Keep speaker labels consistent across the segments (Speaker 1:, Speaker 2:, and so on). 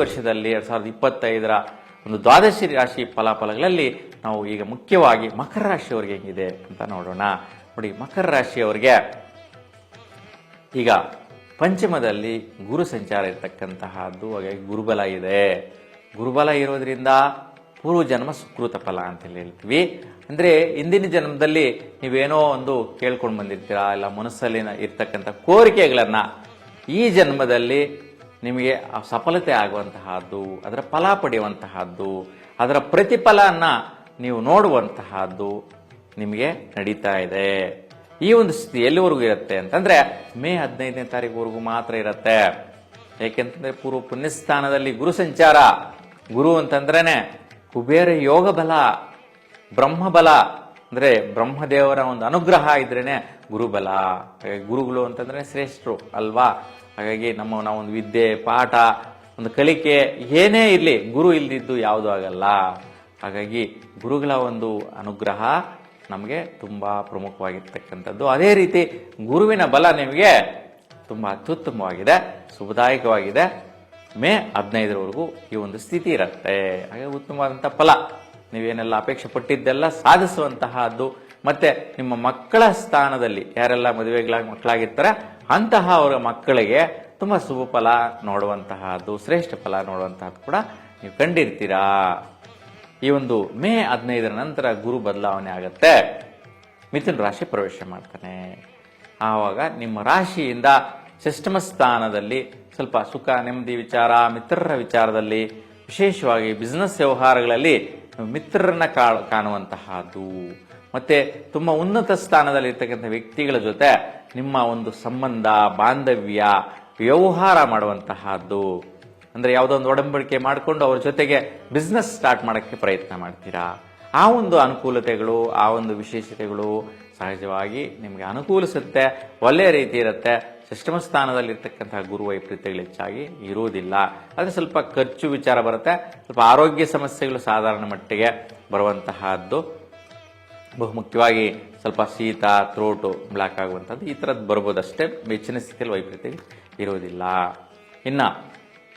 Speaker 1: ವರ್ಷದಲ್ಲಿ ಎರಡು ಸಾವಿರದ ಇಪ್ಪತ್ತೈದರ ಒಂದು ದ್ವಾದಶಿ ರಾಶಿ ಫಲಾಫಲಗಳಲ್ಲಿ ನಾವು ಈಗ ಮುಖ್ಯವಾಗಿ ಮಕರ ರಾಶಿಯವರಿಗೆ ಹೆಂಗಿದೆ ಅಂತ ನೋಡೋಣ. ನೋಡಿ, ಮಕರ ರಾಶಿಯವರಿಗೆ ಈಗ ಪಂಚಮದಲ್ಲಿ ಗುರು ಸಂಚಾರ ಇರತಕ್ಕಂತಹದ್ದು, ಹಾಗಾಗಿ ಗುರುಬಲ ಇದೆ. ಗುರುಬಲ ಇರೋದ್ರಿಂದ ಪೂರ್ವ ಜನ್ಮ ಸುಕೃತ ಫಲ ಅಂತ ಹೇಳಿ ಹೇಳ್ತೀವಿ. ಅಂದ್ರೆ ಹಿಂದಿನ ಜನ್ಮದಲ್ಲಿ ನೀವೇನೋ ಒಂದು ಕೇಳ್ಕೊಂಡು ಬಂದಿರ್ತೀರಾ, ಇಲ್ಲ ಮನಸ್ಸಲ್ಲಿ ಇರ್ತಕ್ಕಂಥ ಕೋರಿಕೆಗಳನ್ನು ಈ ಜನ್ಮದಲ್ಲಿ ನಿಮಗೆ ಸಫಲತೆ ಆಗುವಂತಹದ್ದು, ಅದರ ಫಲ ಪಡೆಯುವಂತಹದ್ದು, ಅದರ ಪ್ರತಿಫಲನ ನೀವು ನೋಡುವಂತಹದ್ದು ನಿಮಗೆ ನಡೀತಾ ಇದೆ. ಈ ಒಂದು ಸ್ಥಿತಿ ಎಲ್ಲಿವರೆಗೂ ಇರುತ್ತೆ ಅಂತಂದ್ರೆ ಮೇ ಹದಿನೈದನೇ ತಾರೀಕುವರೆಗೂ ಮಾತ್ರ ಇರುತ್ತೆ. ಏಕೆಂತಂದ್ರೆ ಪೂರ್ವ ಪುಣ್ಯಸ್ಥಾನದಲ್ಲಿ ಗುರು ಸಂಚಾರ. ಗುರು ಅಂತಂದ್ರೇನೆ ಕುಬೇರ ಯೋಗ ಬಲ ಬ್ರಹ್ಮಬಲ ಅಂದ್ರೆ ಬ್ರಹ್ಮದೇವರ ಒಂದು ಅನುಗ್ರಹ ಇದ್ರೇನೆ ಗುರುಬಲ ಗುರುಗಳು ಅಂತಂದ್ರೆ ಶ್ರೇಷ್ಠರು ಅಲ್ವಾ? ಹಾಗಾಗಿ ನಮ್ಮ ನಾವೊಂದು ವಿದ್ಯೆ, ಪಾಠ, ಒಂದು ಕಲಿಕೆ ಏನೇ ಇರಲಿ ಗುರು ಇಲ್ದಿದ್ದು ಯಾವುದೂ ಆಗಲ್ಲ. ಹಾಗಾಗಿ ಗುರುಗಳ ಒಂದು ಅನುಗ್ರಹ ನಮಗೆ ತುಂಬ ಪ್ರಮುಖವಾಗಿರ್ತಕ್ಕಂಥದ್ದು. ಅದೇ ರೀತಿ ಗುರುವಿನ ಬಲ ನಿಮಗೆ ತುಂಬ ಅತ್ಯುತ್ತಮವಾಗಿದೆ, ಶುಭದಾಯಕವಾಗಿದೆ. ಮೇ ಹದಿನೈದರವರೆಗೂ ಈ ಒಂದು ಸ್ಥಿತಿ ಇರುತ್ತೆ. ಹಾಗೆ ಉತ್ತಮವಾದಂಥ ಫಲ. ನೀವೇನೆಲ್ಲ ಅಪೇಕ್ಷೆ ಪಟ್ಟಿದ್ದೆಲ್ಲ ಸಾಧಿಸುವಂತಹದ್ದು. ಮತ್ತೆ ನಿಮ್ಮ ಮಕ್ಕಳ ಸ್ಥಾನದಲ್ಲಿ ಯಾರೆಲ್ಲ ಮದುವೆಗಳಾಗಿ ಮಕ್ಕಳಾಗಿರ್ತಾರೆ ಅಂತಹ ಅವರ ಮಕ್ಕಳಿಗೆ ತುಂಬ ಶುಭ ಫಲ ನೋಡುವಂತಹದ್ದು, ಶ್ರೇಷ್ಠ ಫಲ ನೋಡುವಂತಹದ್ದು ಕೂಡ ನೀವು ಕಂಡಿರ್ತೀರಾ? ಈ ಒಂದು ಮೇ ಹದಿನೈದರ ನಂತರ ಗುರು ಬದಲಾವಣೆ ಆಗತ್ತೆ. ಮಿಥುನ್ ರಾಶಿ ಪ್ರವೇಶ ಮಾಡ್ತಾನೆ. ಆವಾಗ ನಿಮ್ಮ ರಾಶಿಯಿಂದ ಷಷ್ಠಮ ಸ್ಥಾನದಲ್ಲಿ ಸ್ವಲ್ಪ ಸುಖ, ನೆಮ್ಮದಿ ವಿಚಾರ, ಮಿತ್ರರ ವಿಚಾರದಲ್ಲಿ, ವಿಶೇಷವಾಗಿ ಬಿಸ್ನೆಸ್ ವ್ಯವಹಾರಗಳಲ್ಲಿ ಮಿತ್ರರನ್ನ ಕಾಣುವಂತಹದ್ದು. ಮತ್ತೆ ತುಂಬ ಉನ್ನತ ಸ್ಥಾನದಲ್ಲಿ ಇರ್ತಕ್ಕಂಥ ವ್ಯಕ್ತಿಗಳ ಜೊತೆ ನಿಮ್ಮ ಒಂದು ಸಂಬಂಧ, ಬಾಂಧವ್ಯ, ವ್ಯವಹಾರ ಮಾಡುವಂತಹದ್ದು. ಅಂದ್ರೆ ಯಾವುದೋ ಒಂದು ಒಡಂಬಡಿಕೆ ಮಾಡಿಕೊಂಡು ಅವ್ರ ಜೊತೆಗೆ ಬಿಸ್ನೆಸ್ ಸ್ಟಾರ್ಟ್ ಮಾಡೋಕ್ಕೆ ಪ್ರಯತ್ನ ಮಾಡ್ತೀರಾ? ಆ ಒಂದು ಅನುಕೂಲತೆಗಳು, ಆ ಒಂದು ವಿಶೇಷತೆಗಳು ಸಹಜವಾಗಿ ನಿಮಗೆ ಅನುಕೂಲಿಸುತ್ತೆ ಒಳ್ಳೆಯ ರೀತಿ ಇರುತ್ತೆ. ಸಿಸ್ಟಮ ಸ್ಥಾನದಲ್ಲಿರ್ತಕ್ಕಂತಹ ಗುರು ವೈಪರೀತ್ಯಗಳು ಹೆಚ್ಚಾಗಿ ಇರುವುದಿಲ್ಲ. ಆದರೆ ಸ್ವಲ್ಪ ಖರ್ಚು ವಿಚಾರ ಬರುತ್ತೆ. ಸ್ವಲ್ಪ ಆರೋಗ್ಯ ಸಮಸ್ಯೆಗಳು ಸಾಧಾರಣ ಮಟ್ಟಿಗೆ ಬರುವಂತಹದ್ದು. ಬಹುಮುಖ್ಯವಾಗಿ ಸ್ವಲ್ಪ ಶೀತ ಥ್ರೋಟು ಬ್ಲ್ಯಾಕ್ ಆಗುವಂಥದ್ದು ಈ ಥರದ್ದು ಬರ್ಬೋದಷ್ಟೇ. ಹೆಚ್ಚಿನ ಸ್ಥಿತಿಯಲ್ಲಿ ವೈಪರೀತ್ಯ ಇರೋದಿಲ್ಲ ಇನ್ನು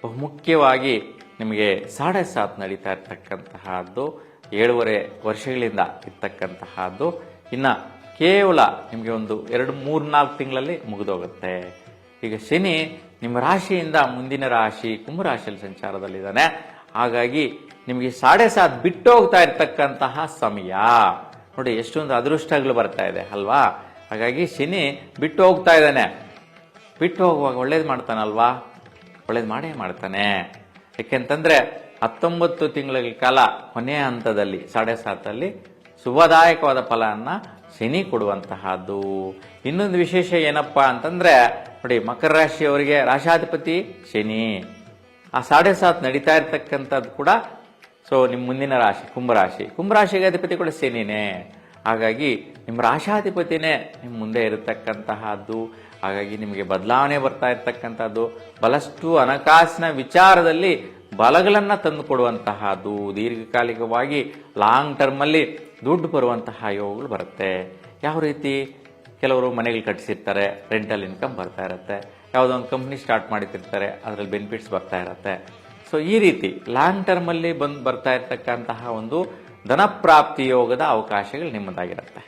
Speaker 1: ಬಹುಮುಖ್ಯವಾಗಿ ನಿಮಗೆ ಸಾಡೆ ಸಾತ್ ನಡೀತಾ ಇರ್ತಕ್ಕಂತಹದ್ದು, ಏಳುವರೆ ವರ್ಷಗಳಿಂದ ಇರ್ತಕ್ಕಂತಹದ್ದು. ಇನ್ನು ಕೇವಲ ನಿಮಗೆ ಒಂದು ಎರಡು ಮೂರು ನಾಲ್ಕು ತಿಂಗಳಲ್ಲಿ ಮುಗಿದೋಗುತ್ತೆ. ಈಗ ಶನಿ ನಿಮ್ಮ ರಾಶಿಯಿಂದ ಮುಂದಿನ ರಾಶಿ ಕುಂಭರಾಶಿಯಲ್ಲಿ ಸಂಚಾರದಲ್ಲಿದ್ದಾನೆ. ಹಾಗಾಗಿ ನಿಮಗೆ ಸಾಡೆ ಸಾತ್ ಬಿಟ್ಟು ಹೋಗ್ತಾ ಇರ್ತಕ್ಕಂತಹ ಸಮಯ. ನೋಡಿ, ಎಷ್ಟೊಂದು ಅದೃಷ್ಟಗಳು ಬರ್ತಾ ಇದೆ, ಅಲ್ವಾ? ಹಾಗಾಗಿ ಶನಿ ಬಿಟ್ಟು ಹೋಗ್ತಾ ಇದ್ದಾನೆ. ಬಿಟ್ಟು ಹೋಗುವಾಗ ಒಳ್ಳೇದು ಮಾಡ್ತಾನಲ್ವಾ? ಒಳ್ಳೇದು ಮಾಡೇ ಮಾಡ್ತಾನೆ. ಯಾಕೆಂತಂದ್ರೆ ಹತ್ತೊಂಬತ್ತು ತಿಂಗಳ ಕಾಲ ಕೊನೆಯ ಹಂತದಲ್ಲಿ, ಸಾಡೆ ಸಾತಲ್ಲಿ ಶುಭದಾಯಕವಾದ ಫಲವನ್ನು ಶನಿ ಕೊಡುವಂತಹದ್ದು. ಇನ್ನೊಂದು ವಿಶೇಷ ಏನಪ್ಪ ಅಂತಂದ್ರೆ, ನೋಡಿ, ಮಕರ ರಾಶಿಯವರಿಗೆ ರಾಶಾಧಿಪತಿ ಶನಿ. ಆ ಸಾಡೆ ಸಾತ್ ನಡೀತಾ ಇರ್ತಕ್ಕಂಥದ್ದು ಕೂಡ ಸೊ ನಿಮ್ಮ ಮುಂದಿನ ರಾಶಿ ಕುಂಭರಾಶಿ ಕುಂಭರಾಶಿಗೆ ಅಧಿಪತಿ ಕೂಡ ಶನಿನೇ ಹಾಗಾಗಿ ನಿಮ್ಮ ರಾಶಾಧಿಪತಿನೇ ನಿಮ್ಮ ಮುಂದೆ ಇರತಕ್ಕಂತಹದ್ದು, ಹಾಗಾಗಿ ನಿಮಗೆ ಬದಲಾವಣೆ ಬರ್ತಾ ಇರತಕ್ಕಂಥದ್ದು ಬಲಷ್ಟು ಹಣಕಾಸಿನ ವಿಚಾರದಲ್ಲಿ ಬಲಗಳನ್ನ ತಂದು ಕೊಡುವಂತಹದ್ದು, ದೀರ್ಘಕಾಲಿಕವಾಗಿ ಲಾಂಗ್ ಟರ್ಮಲ್ಲಿ ದುಡ್ಡು ಬರುವಂತಹ ಯೋಗಗಳು ಬರುತ್ತೆ. ಯಾವ ರೀತಿ? ಕೆಲವರು ಮನೆಗಳು ಕಟ್ಟಿಸಿರ್ತಾರೆ ರೆಂಟಲ್ ಇನ್ಕಮ್ ಬರ್ತಾ ಇರುತ್ತೆ. ಯಾವುದೋ ಒಂದು ಕಂಪ್ನಿ ಸ್ಟಾರ್ಟ್ ಮಾಡಿರ್ತಾರೆ, ಅದರಲ್ಲಿ ಬೆನಿಫಿಟ್ಸ್ ಬರ್ತಾ ಇರುತ್ತೆ. ಸೊ ಈ ರೀತಿ ಲಾಂಗ್ ಟರ್ಮ್ ಅಲ್ಲಿ ಬಂದು ಬರ್ತಾ ಇರತಕ್ಕಂತಹ ಒಂದು ಧನಪ್ರಾಪ್ತಿ ಯೋಗದ ಅವಕಾಶಗಳು ನಿಮ್ಮದಾಗಿರುತ್ತೆ.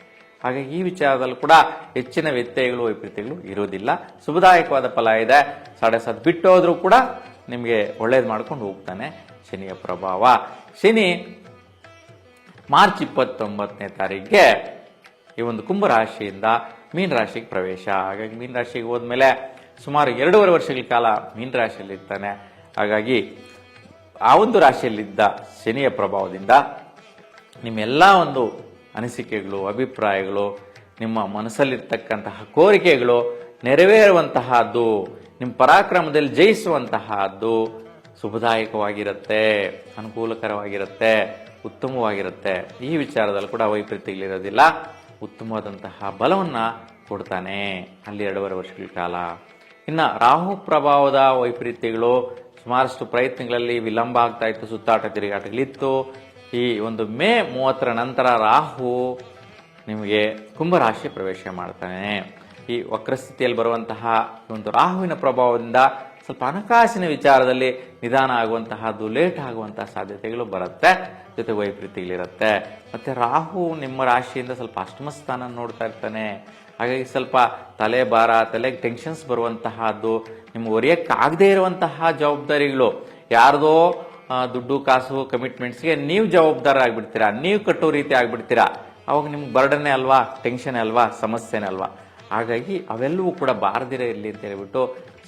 Speaker 1: ಹಾಗಾಗಿ ಈ ವಿಚಾರದಲ್ಲಿ ಕೂಡ ಹೆಚ್ಚಿನ ವ್ಯತ್ಯಯಗಳು, ವೈಪರೀತ್ಯಗಳು ಇರೋದಿಲ್ಲ ಶುಭದಾಯಕವಾದ ಫಲ ಇದೆ. ಸಾಡೆ ಸದ್ ಬಿಟ್ಟೋದ್ರೂ ಕೂಡ ನಿಮಗೆ ಒಳ್ಳೇದು ಮಾಡ್ಕೊಂಡು ಹೋಗ್ತಾನೆ ಶನಿಯ ಪ್ರಭಾವ. ಶನಿ ಮಾರ್ಚ್ ಇಪ್ಪತ್ತೊಂಬತ್ತನೇ ತಾರೀಕಿಗೆ ಈ ಒಂದು ಕುಂಭ ರಾಶಿಯಿಂದ ಮೀನ್ ರಾಶಿಗೆ ಪ್ರವೇಶ. ಹಾಗಾಗಿ ಮೀನ್ ರಾಶಿಗೆ ಹೋದ್ಮೇಲೆ ಸುಮಾರು ಎರಡೂವರೆ ವರ್ಷಗಳ ಕಾಲ ಮೀನ್ ರಾಶಿಯಲ್ಲಿ ಇರ್ತಾನೆ ಹಾಗಾಗಿ ಆ ಒಂದು ರಾಶಿಯಲ್ಲಿದ್ದ ಶನಿಯ ಪ್ರಭಾವದಿಂದ ನಿಮ್ಮೆಲ್ಲ ಒಂದು ಅನಿಸಿಕೆಗಳು, ಅಭಿಪ್ರಾಯಗಳು, ನಿಮ್ಮ ಮನಸ್ಸಲ್ಲಿರ್ತಕ್ಕಂತಹ ಕೋರಿಕೆಗಳು ನೆರವೇರುವಂತಹದ್ದು ನಿಮ್ಮ ಪರಾಕ್ರಮದಲ್ಲಿ ಜಯಿಸುವಂತಹದ್ದು ಶುಭದಾಯಕವಾಗಿರುತ್ತೆ, ಅನುಕೂಲಕರವಾಗಿರುತ್ತೆ, ಉತ್ತಮವಾಗಿರುತ್ತೆ. ಈ ವಿಚಾರದಲ್ಲಿ ಕೂಡ ವೈಪರೀತ್ಯಗಳಿರೋದಿಲ್ಲ ಉತ್ತಮವಾದಂತಹ ಬಲವನ್ನು ಕೊಡ್ತಾನೆ. ಅಲ್ಲಿ ಎರಡೂವರೆ ವರ್ಷಗಳ ಕಾಲ. ಇನ್ನು ರಾಹು ಪ್ರಭಾವದ ವೈಪರೀತ್ಯಗಳು ಸುಮಾರಷ್ಟು ಪ್ರಯತ್ನಗಳಲ್ಲಿ ವಿಳಂಬ ಆಗ್ತಾ ಇತ್ತು ಸುತ್ತಾಟ ತಿರುಗಾಟಗಳಿತ್ತು ಈ ಒಂದು ಮೇ ಮೂವತ್ತರ ನಂತರ ರಾಹು ನಿಮಗೆ ಕುಂಭರಾಶಿ ಪ್ರವೇಶ ಮಾಡ್ತಾನೆ. ಈ ವಕ್ರಸ್ಥಿತಿಯಲ್ಲಿ ಬರುವಂತಹ ಒಂದು ರಾಹುವಿನ ಪ್ರಭಾವದಿಂದ ಸ್ವಲ್ಪ ಹಣಕಾಸಿನ ವಿಚಾರದಲ್ಲಿ ನಿಧಾನ ಆಗುವಂತಹದ್ದು, ಲೇಟ್ ಆಗುವಂತಹ ಸಾಧ್ಯತೆಗಳು ಬರುತ್ತೆ. ಜೊತೆ ವೈಪರೀತ್ಯಗಳಿರುತ್ತೆ. ಮತ್ತೆ ರಾಹು ನಿಮ್ಮ ರಾಶಿಯಿಂದ ಸ್ವಲ್ಪ ಅಷ್ಟಮ ಸ್ಥಾನ ನೋಡ್ತಾ ಇರ್ತಾನೆ. ಹಾಗಾಗಿ ಸ್ವಲ್ಪ ತಲೆ ಭಾರ, ತಲೆಗೆ ಟೆನ್ಷನ್ಸ್ ಬರುವಂತಹದ್ದು, ನಿಮ್ಗೆ ಹೊರೆಯಕ್ಕಾಗದೇ ಇರುವಂತಹ ಜವಾಬ್ದಾರಿಗಳು. ಯಾರ್ದೋ ದುಡ್ಡು, ಕಾಸು ಕಮಿಟ್ಮೆಂಟ್ಸ್ಗೆ ನೀವು ಜವಾಬ್ದಾರ ಆಗ್ಬಿಡ್ತೀರಾ, ನೀವು ಕಟ್ಟೋ ರೀತಿ ಆಗ್ಬಿಡ್ತೀರಾ. ಅವಾಗ ನಿಮ್ಗೆ ಬರ್ಡನೇ ಅಲ್ವಾ ಟೆನ್ಷನ್ ಅಲ್ವಾ, ಸಮಸ್ಯೆನೇ ಅಲ್ವಾ. ಹಾಗಾಗಿ ಅವೆಲ್ಲವೂ ಕೂಡ ಬಾರದಿರ ಇರಲಿ ಅಂತ ಹೇಳ್ಬಿಟ್ಟು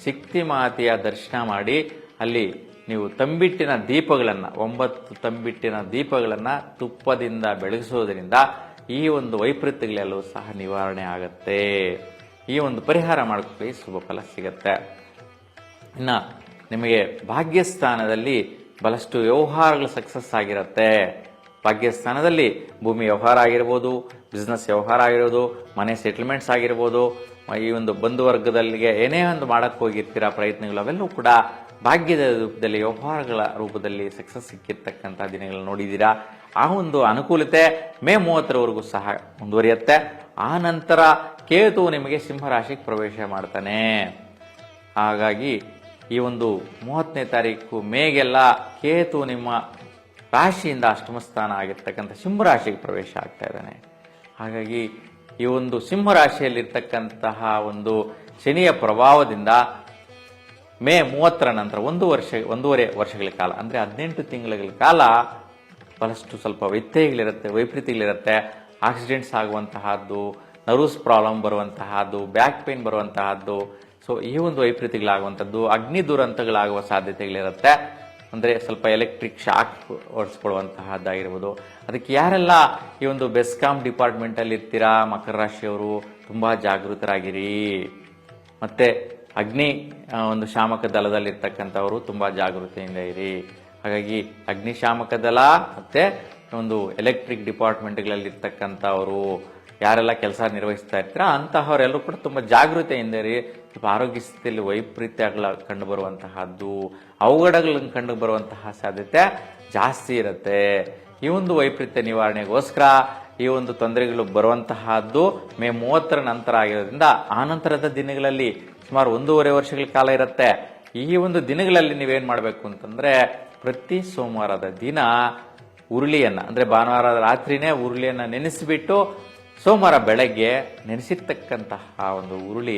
Speaker 1: ಶಕ್ತಿ ಮಾತೆಯ ದರ್ಶನ ಮಾಡಿ, ಅಲ್ಲಿ ನೀವು ತಂಬಿಟ್ಟಿನ ದೀಪಗಳನ್ನು, ಒಂಬತ್ತು ತಂಬಿಟ್ಟಿನ ದೀಪಗಳನ್ನು ತುಪ್ಪದಿಂದ ಬೆಳಗಿಸೋದ್ರಿಂದ ಈ ಒಂದು ವೈಪರೀತ್ಯಗಳೆಲ್ಲವೂ ಸಹ ನಿವಾರಣೆ ಆಗುತ್ತೆ. ಈ ಒಂದು ಪರಿಹಾರ ಮಾಡ್ಕೊಳ್ಳಿ ಶುಭ ಫಲ ಸಿಗತ್ತೆ. ಇನ್ನು ನಿಮಗೆ ಭಾಗ್ಯಸ್ಥಾನದಲ್ಲಿ ಬಹಳಷ್ಟು ವ್ಯವಹಾರಗಳು ಸಕ್ಸಸ್ ಆಗಿರುತ್ತೆ. ಭಾಗ್ಯಸ್ಥಾನದಲ್ಲಿ ಭೂಮಿ ವ್ಯವಹಾರ ಆಗಿರ್ಬೋದು, ಬಿಸ್ನೆಸ್ ವ್ಯವಹಾರ ಆಗಿರ್ಬೋದು, ಮನೆ ಸೆಟಲ್ಮೆಂಟ್ಸ್ ಆಗಿರ್ಬೋದು, ಈ ಒಂದು ಬಂಧುವರ್ಗದಲ್ಲಿಗೆ ಏನೇ ಒಂದು ಮಾಡಕ್ಕೆ ಹೋಗಿರ್ತೀರ ಪ್ರಯತ್ನಗಳು, ಅವೆಲ್ಲವೂ ಕೂಡ ಭಾಗ್ಯದ ರೂಪದಲ್ಲಿ, ವ್ಯವಹಾರಗಳ ರೂಪದಲ್ಲಿ ಸಕ್ಸಸ್ ಸಿಕ್ಕಿರ್ತಕ್ಕಂಥ ದಿನಗಳನ್ನ ನೋಡಿದ್ದೀರಾ? ಆ ಒಂದು ಅನುಕೂಲತೆ ಮೇ ಮೂವತ್ತರವರೆಗೂ ಸಹ ಮುಂದುವರಿಯುತ್ತೆ. ಆ ನಂತರ ಕೇತು ನಿಮಗೆ ಸಿಂಹರಾಶಿಗೆ ಪ್ರವೇಶ ಮಾಡ್ತಾನೆ. ಹಾಗಾಗಿ ಈ ಒಂದು ಮೂವತ್ತನೇ ತಾರೀಕು ಮೇಗೆಲ್ಲ ಕೇತು ನಿಮ್ಮ ರಾಶಿಯಿಂದ ಅಷ್ಟಮ ಸ್ಥಾನ ಆಗಿರ್ತಕ್ಕಂಥ ಸಿಂಹರಾಶಿಗೆ ಪ್ರವೇಶ ಆಗ್ತಾ ಇದ್ದಾನೆ. ಹಾಗಾಗಿ ಈ ಒಂದು ಸಿಂಹರಾಶಿಯಲ್ಲಿರ್ತಕ್ಕಂತಹ ಒಂದು ಶನಿಯ ಪ್ರಭಾವದಿಂದ ಮೇ ಮೂವತ್ತರ ನಂತರ ಒಂದು ವರ್ಷ, ಒಂದೂವರೆ ವರ್ಷಗಳ ಕಾಲ, ಅಂದರೆ ಹದಿನೆಂಟು ತಿಂಗಳ ಕಾಲ ಬಹಳಷ್ಟು ಸ್ವಲ್ಪ ವ್ಯತ್ಯಯಗಳಿರುತ್ತೆ, ವೈಪರೀತ್ಯಗಳಿರುತ್ತೆ. ಆಕ್ಸಿಡೆಂಟ್ಸ್ ಆಗುವಂತಹದ್ದು ನರ್ವ್ಸ್ ಪ್ರಾಬ್ಲಮ್ ಬರುವಂತಹದ್ದು ಬ್ಯಾಕ್ ಪೇನ್ ಬರುವಂತಹದ್ದು. ಸೊ ಈ ಒಂದು ವೈಪರೀತ್ಯಗಳಾಗುವಂಥದ್ದು, ಅಗ್ನಿ ದುರಂತಗಳಾಗುವ ಸಾಧ್ಯತೆಗಳಿರುತ್ತೆ. ಅಂದರೆ ಸ್ವಲ್ಪ ಎಲೆಕ್ಟ್ರಿಕ್ ಶಾಕ್ ಹೊಡಿಸ್ಕೊಳ್ಳುವಂತಹದ್ದಾಗಿರ್ಬೋದು. ಅದಕ್ಕೆ ಯಾರೆಲ್ಲ ಈ ಒಂದು ಬೆಸ್ಕಾಂ ಡಿಪಾರ್ಟ್ಮೆಂಟಲ್ಲಿ ಇರ್ತೀರಾ, ಮಕರ ರಾಶಿಯವರು, ತುಂಬ ಜಾಗೃತರಾಗಿರಿ. ಮತ್ತು ಅಗ್ನಿ ಒಂದು ಶಾಮಕ ದಳದಲ್ಲಿರ್ತಕ್ಕಂಥವರು, ತುಂಬ ಜಾಗೃತಿಯಿಂದ ಇರಿ. ಹಾಗಾಗಿ ಅಗ್ನಿಶಾಮಕ ದಳ ಮತ್ತೆ ಒಂದು ಎಲೆಕ್ಟ್ರಿಕ್ ಡಿಪಾರ್ಟ್ಮೆಂಟ್ಗಳಲ್ಲಿರ್ತಕ್ಕಂಥವರು ಯಾರೆಲ್ಲ ಕೆಲಸ ನಿರ್ವಹಿಸ್ತಾ ಇರ್ತೀರ, ಅಂತಹವರೆಲ್ಲರೂ ಕೂಡ ತುಂಬ ಜಾಗೃತೆಯಿಂದ ರೀ ಆರೋಗ್ಯ ಸ್ಥಿತಿಯಲ್ಲಿ ವೈಪರೀತ್ಯಗಳ ಕಂಡು ಬರುವಂತಹದ್ದು ಅವಘಡಗಳನ್ನು ಕಂಡು ಬರುವಂತಹ ಸಾಧ್ಯತೆ ಜಾಸ್ತಿ ಇರುತ್ತೆ. ಈ ಒಂದು ವೈಪರೀತ್ಯ ನಿವಾರಣೆಗೋಸ್ಕರ ಈ ಒಂದು ತೊಂದರೆಗಳು ಬರುವಂತಹದ್ದು ಮೇ ಮೂವತ್ತರ ನಂತರ ಆಗಿರೋದ್ರಿಂದ ಆನಂತರದ ನಂತರದ ದಿನಗಳಲ್ಲಿ ಸುಮಾರು ಒಂದೂವರೆ ವರ್ಷಗಳ ಕಾಲ ಇರುತ್ತೆ. ಈ ಒಂದು ದಿನಗಳಲ್ಲಿ ನೀವೇನು ಮಾಡಬೇಕು ಅಂತಂದ್ರೆ ಪ್ರತಿ ಸೋಮವಾರದ ದಿನ ಉರುಳಿಯನ್ನ, ಅಂದ್ರೆ ಭಾನುವಾರ ರಾತ್ರಿನೇ ಉರುಳಿಯನ್ನ ನೆನೆಸಿಬಿಟ್ಟು ಸೋಮವಾರ ಬೆಳಗ್ಗೆ ನೆನೆಸಿರ್ತಕ್ಕಂತಹ ಒಂದು ಉರುಳಿ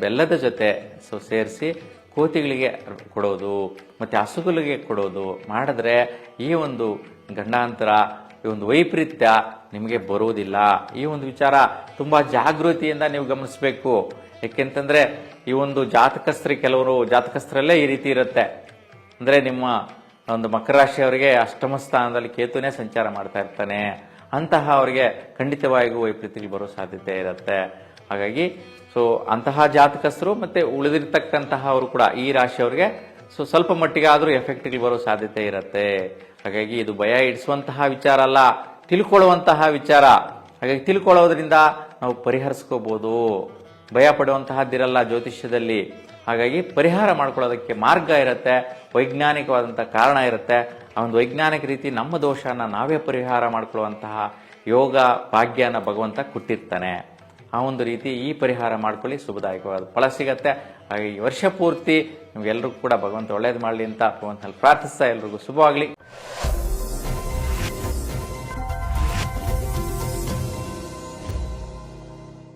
Speaker 1: ಬೆಲ್ಲದ ಜೊತೆ ಸೊ, ಸೇರಿಸಿ ಕೋತಿಗಳಿಗೆ ಕೊಡೋದು, ಮತ್ತೆ ಹಸುಗಳಿಗೆ ಕೊಡೋದು ಮಾಡಿದ್ರೆ ಈ ಒಂದು ಗಂಡಾಂತರ, ಈ ಒಂದು ವೈಪರೀತ್ಯ ನಿಮಗೆ ಬರುವುದಿಲ್ಲ ಈ ಒಂದು ವಿಚಾರ ತುಂಬಾ ಜಾಗೃತಿಯಿಂದ ನೀವು ಗಮನಿಸಬೇಕು. ಯಾಕೆಂತಂದ್ರೆ ಈ ಒಂದು ಜಾತಕಸ್ಥರಿ ಕೆಲವರು ಜಾತಕಸ್ತ್ರಲ್ಲೇ ಈ ರೀತಿ ಇರುತ್ತೆ. ಅಂದ್ರೆ ನಿಮ್ಮ ಒಂದು ಮಕರ ರಾಶಿಯವರಿಗೆ ಅಷ್ಟಮ ಸ್ಥಾನದಲ್ಲಿ ಕೇತುನೇ ಸಂಚಾರ ಮಾಡ್ತಾ ಇರ್ತಾನೆ. ಅಂತಹ ಅವರಿಗೆ ಖಂಡಿತವಾಗಿಯೂ ವೈಪರೀತ್ಯಗಳು ಬರೋ ಸಾಧ್ಯತೆ ಇರುತ್ತೆ. ಹಾಗಾಗಿ ಸೊ ಅಂತಹ ಜಾತಕಸ್ಥರು ಮತ್ತು ಉಳಿದಿರ್ತಕ್ಕಂತಹ ಅವರು ಕೂಡ ಈ ರಾಶಿಯವರಿಗೆ ಸೊ ಸ್ವಲ್ಪ ಮಟ್ಟಿಗೆ ಆದರೂ ಎಫೆಕ್ಟ್ಗಳು ಬರೋ ಸಾಧ್ಯತೆ ಇರುತ್ತೆ. ಹಾಗಾಗಿ ಇದು ಭಯ ಇಡಿಸುವಂತಹ ವಿಚಾರ ಅಲ್ಲ, ತಿಳ್ಕೊಳ್ಳುವಂತಹ ವಿಚಾರ. ಹಾಗಾಗಿ ತಿಳ್ಕೊಳ್ಳೋದ್ರಿಂದ ನಾವು ಪರಿಹರಿಸ್ಕೋಬೋದು. ಭಯ ಪಡುವಂತಹದ್ದಿರಲ್ಲ ಜ್ಯೋತಿಷ್ಯದಲ್ಲಿ. ಹಾಗಾಗಿ ಪರಿಹಾರ ಮಾಡ್ಕೊಳ್ಳೋದಕ್ಕೆ ಮಾರ್ಗ ಇರುತ್ತೆ, ವೈಜ್ಞಾನಿಕವಾದಂಥ ಕಾರಣ ಇರುತ್ತೆ. ಆ ಒಂದು ವೈಜ್ಞಾನಿಕ ರೀತಿ ನಮ್ಮ ದೋಷನ ನಾವೇ ಪರಿಹಾರ ಮಾಡ್ಕೊಳ್ಳುವಂತಹ ಯೋಗ ಭಾಗ್ಯನ ಭಗವಂತ ಕೊಟ್ಟಿರ್ತಾನೆ. ಆ ಒಂದು ರೀತಿ ಈ ಪರಿಹಾರ ಮಾಡ್ಕೊಳ್ಳಿ, ಶುಭದಾಯಕವಾದ ಫಲ ಸಿಗತ್ತೆ. ಹಾಗೆ ಈ ವರ್ಷ ಪೂರ್ತಿ ನಿಮ್ಗೆಲ್ರಿಗೂ ಕೂಡ ಭಗವಂತ ಒಳ್ಳೇದು ಮಾಡಲಿ ಅಂತ ಭಗವಂತನಲ್ಲಿ ಪ್ರಾರ್ಥಿಸ್ತಾ ಎಲ್ರಿಗೂ ಶುಭವಾಗಲಿ.